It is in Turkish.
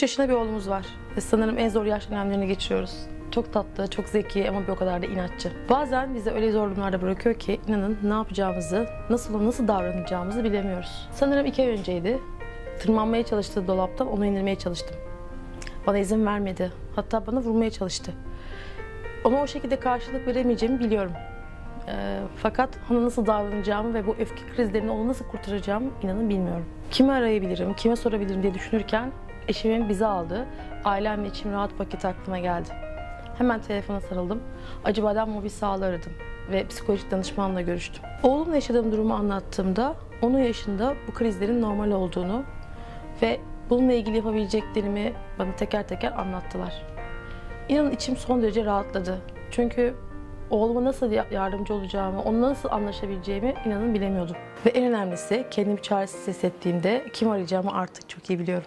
3 yaşında bir oğlumuz var. Ve sanırım en zor yaş dönemlerini geçiriyoruz. Çok tatlı, çok zeki ama bir o kadar da inatçı. Bazen bizi öyle zor durumlarda bırakıyor ki inanın ne yapacağımızı, nasıl nasıl davranacağımızı bilemiyoruz. Sanırım iki ay önceydi. Tırmanmaya çalıştığı dolaptan onu indirmeye çalıştım. Bana izin vermedi. Hatta bana vurmaya çalıştı. Ona o şekilde karşılık veremeyeceğimi biliyorum. Ee, fakat ona nasıl davranacağımı ve bu öfke krizlerini onu nasıl kurtaracağımı inanın bilmiyorum. Kimi arayabilirim, kime sorabilirim diye düşünürken eşimin bizi aldı. Ailemle içim rahat paket aklıma geldi. Hemen telefona sarıldım. Acıbadem mobil sağlığı aradım ve psikolojik danışmanla görüştüm. Oğlumla yaşadığım durumu anlattığımda onun yaşında bu krizlerin normal olduğunu ve bununla ilgili yapabileceklerimi bana teker teker anlattılar. İnanın içim son derece rahatladı. Çünkü oğluma nasıl ya- yardımcı olacağımı, onunla nasıl anlaşabileceğimi inanın bilemiyordum. Ve en önemlisi kendimi çaresiz hissettiğimde kim arayacağımı artık çok iyi biliyorum.